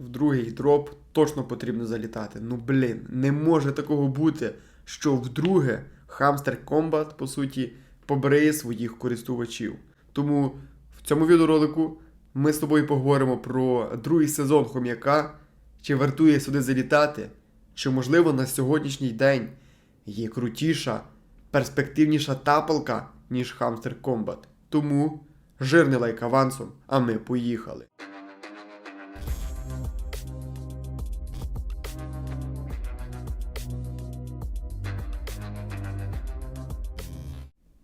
в другий дроп точно потрібно залітати. Ну блін, не може такого бути, що вдруге Hamster Combat, по суті, побере своїх користувачів. Тому в цьому відеоролику ми з тобою поговоримо про другий сезон хом'яка, чи вартує сюди залітати, чи можливо на сьогоднішній день є крутіша, перспективніша тапалка, ніж Hamster Combat. Тому жирний лайк авансом, а ми поїхали. –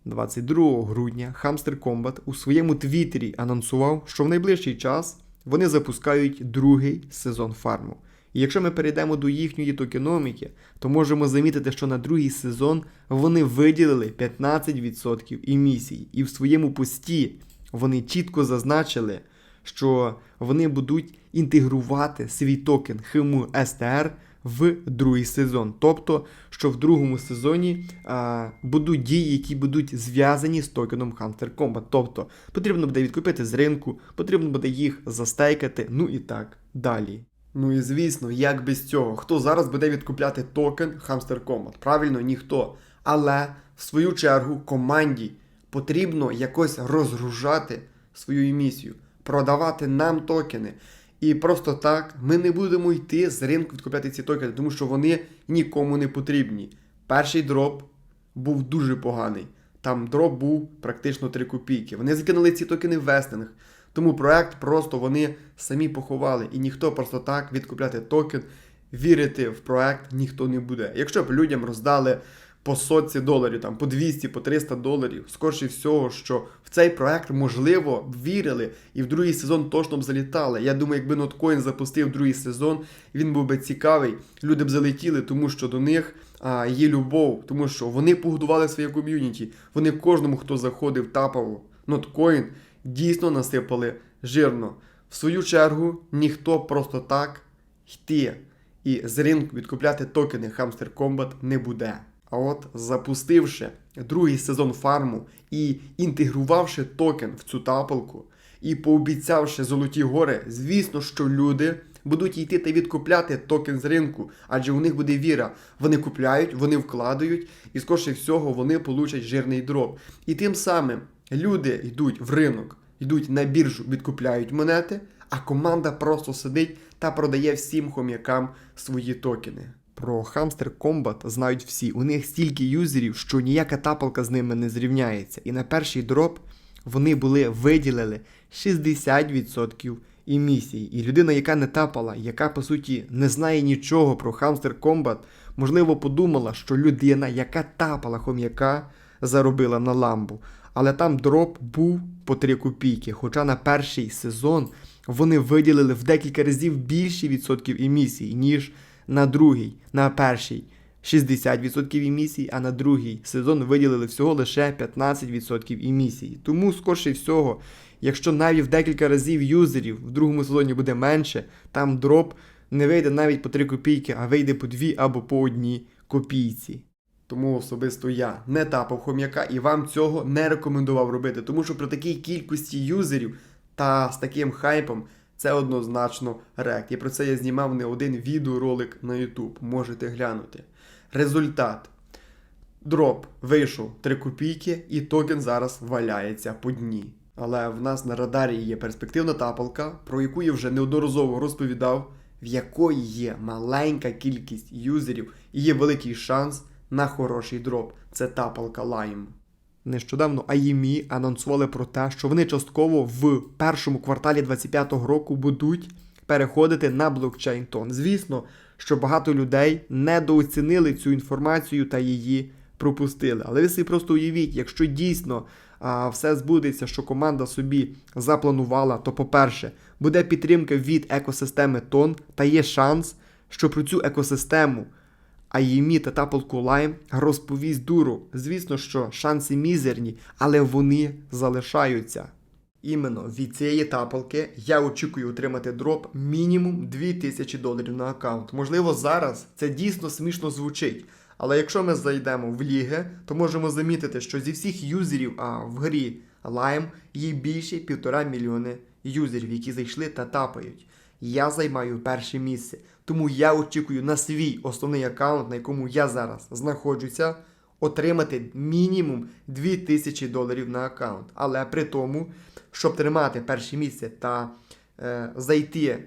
22 грудня Hamster Combat у своєму твіттері анонсував, що в найближчий час вони запускають другий сезон фарму. І якщо ми перейдемо до їхньої токеноміки, то можемо замітити, що на другий сезон вони виділили 15% емісій. І в своєму пості вони чітко зазначили, що вони будуть інтегрувати свій токен HMU STR в другий сезон. Тобто, що в другому сезоні а, будуть дії, які будуть зв'язані з токеном Hunter Combat. Тобто потрібно буде відкупити з ринку, потрібно буде їх застейкати, ну і так далі. Ну і звісно, як без цього, хто зараз буде відкупляти токен Hamster Combat? Правильно, ніхто. Але в свою чергу команді потрібно якось розгружати свою емісію, продавати нам токени. І просто так ми не будемо йти з ринку відкупляти ці токени, тому що вони нікому не потрібні. Перший дроп був дуже поганий. Там дроп був практично 3 копійки. Вони закинули ці токени в вестинг. Тому проект просто вони самі поховали. І ніхто просто так відкупляти токен, вірити в проект ніхто не буде. Якщо б людям роздали по сотці доларів, там по 200, по 300 доларів, скорше всього, що в цей проект можливо вірили і в другий сезон точно б залітали. Я думаю, якби Notcoin запустив другий сезон, він був би цікавий. Люди б залетіли, тому що до них а, є любов, тому що вони погодували своє ком'юніті. Вони кожному, хто заходив, тапав Notcoin, дійсно насипали жирно. В свою чергу ніхто просто так йти і з ринку відкупляти токени Hamster Combat не буде. А от запустивши другий сезон фарму і інтегрувавши токен в цю тапалку, і пообіцявши золоті гори, звісно, що люди будуть йти та відкупляти токен з ринку, адже у них буде віра. Вони купляють, вони вкладають, і скорше всього вони получать жирний дроп. І тим самим люди йдуть в ринок, йдуть на біржу, відкупляють монети, а команда просто сидить та продає всім хом'якам свої токени. Про Hamster Combat знають всі. У них стільки юзерів, що ніяка тапалка з ними не зрівняється. І на перший дроп вони були виділили 60% емісій. І людина, яка не тапала, яка по суті не знає нічого про Hamster Combat, можливо, подумала, що людина, яка тапала хом'яка, заробила на ламбу. Але там дроп був по 3 копійки. Хоча на перший сезон вони виділили в декілька разів більше відсотків емісій, ніж на другий, на перший 60% емісій, а на другий сезон виділили всього лише 15% емісій. Тому, скорше всього, якщо навіть в декілька разів юзерів в другому сезоні буде менше, там дроп не вийде навіть по 3 копійки, а вийде по 2 або по 1 копійці. Тому особисто я не тапав хом'яка і вам цього не рекомендував робити, тому що при такій кількості юзерів та з таким хайпом це однозначно рек. І про це я знімав не один відеоролик на YouTube. Можете глянути. Результат. Дроп вийшов 3 копійки, і токен зараз валяється по дні. Але в нас на радарі є перспективна тапалка, про яку я вже неодноразово розповідав, в якої є маленька кількість юзерів і є великий шанс на хороший дроп. Це тапалка Lime. Нещодавно IEME анонсували про те, що вони частково в першому кварталі 2025 року будуть переходити на блокчейн тон. Звісно, що багато людей недооцінили цю інформацію та її пропустили. Але ви собі просто уявіть, якщо дійсно а, все збудеться, що команда собі запланувала, то, по-перше, буде підтримка від екосистеми тон та є шанс, що про цю екосистему а їмі та Lime розповість дуру. Звісно, що шанси мізерні, але вони залишаються. Іменно від цієї тапалки я очікую отримати дроп мінімум 2000 доларів на аккаунт. Можливо, зараз це дійсно смішно звучить. Але якщо ми зайдемо в ліги, то можемо замітити, що зі всіх юзерів а в грі Lime є більше півтора мільйони юзерів, які зайшли та тапають. Я займаю перше місце. Тому я очікую на свій основний аккаунт, на якому я зараз знаходжуся, отримати мінімум 2000 доларів на аккаунт. Але при тому, щоб тримати перше місце та е, зайти,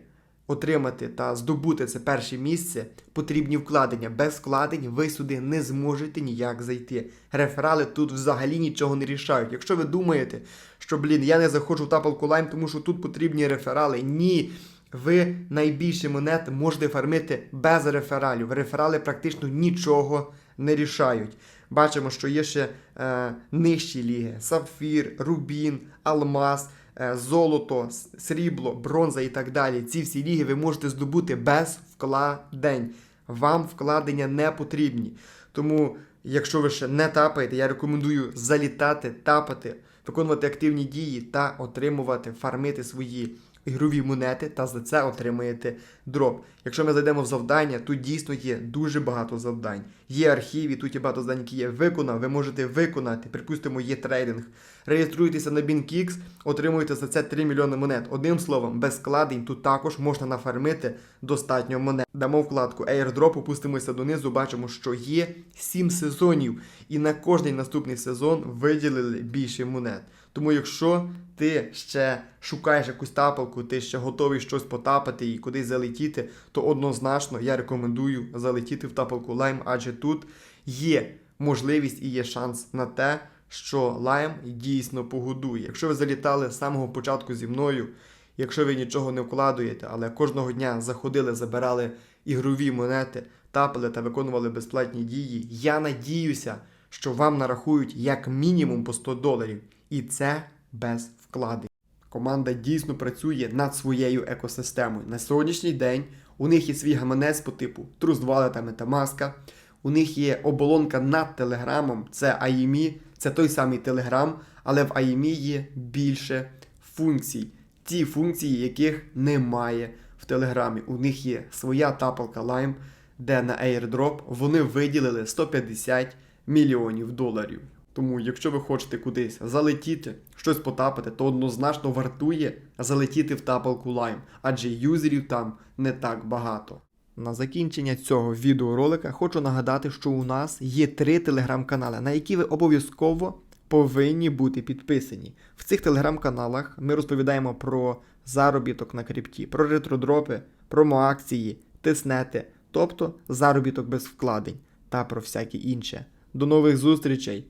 отримати та здобути це перше місце, потрібні вкладення. Без вкладень ви сюди не зможете ніяк зайти. Реферали тут взагалі нічого не рішають. Якщо ви думаєте, що блін, я не заходжу в тапалку лайм, тому що тут потрібні реферали. Ні. Ви найбільше монет можете фармити без рефералів. Реферали практично нічого не рішають. Бачимо, що є ще е, нижчі ліги: Сапфір, Рубін, Алмаз, е, Золото, Срібло, Бронза і так далі. Ці всі ліги ви можете здобути без вкладень. Вам вкладення не потрібні. Тому, якщо ви ще не тапаєте, я рекомендую залітати, тапати, виконувати активні дії та отримувати, фармити свої ігрові монети, та за це отримаєте дроп. Якщо ми зайдемо в завдання, тут дійсно є дуже багато завдань. Є архів, і тут є багато завдань, які є виконав, ви можете виконати. Припустимо, є трейдинг. Реєструєтеся на BinkX, отримуєте за це 3 мільйони монет. Одним словом, без складень тут також можна нафармити достатньо монет. Дамо вкладку Airdrop, опустимося донизу, бачимо, що є 7 сезонів, і на кожний наступний сезон виділили більше монет. Тому якщо ти ще шукаєш якусь тапалку, ти ще готовий щось потапати і кудись залетіти, то однозначно я рекомендую залетіти в тапалку Lime, адже тут є можливість і є шанс на те, що Lime дійсно погодує. Якщо ви залітали з самого початку зі мною, якщо ви нічого не вкладуєте, але кожного дня заходили, забирали ігрові монети, тапали та виконували безплатні дії, я надіюся, що вам нарахують як мінімум по 100 доларів. І це без вкладень. Команда дійсно працює над своєю екосистемою. На сьогоднішній день у них є свій гаманець по типу Trust та Metamask. У них є оболонка над Телеграмом, це IME, це той самий Telegram, але в IME є більше функцій. Ті функції, яких немає в Телеграмі. У них є своя тапалка Lime, де на airdrop вони виділили 150 мільйонів доларів. Тому, якщо ви хочете кудись залетіти, щось потапати, то однозначно вартує залетіти в тапалку Lime, адже юзерів там не так багато. На закінчення цього відеоролика хочу нагадати, що у нас є три телеграм-канали, на які ви обов'язково повинні бути підписані. В цих телеграм-каналах ми розповідаємо про заробіток на крипті, про ретродропи, промоакції, тиснети, тобто заробіток без вкладень та про всяке інше. До нових зустрічей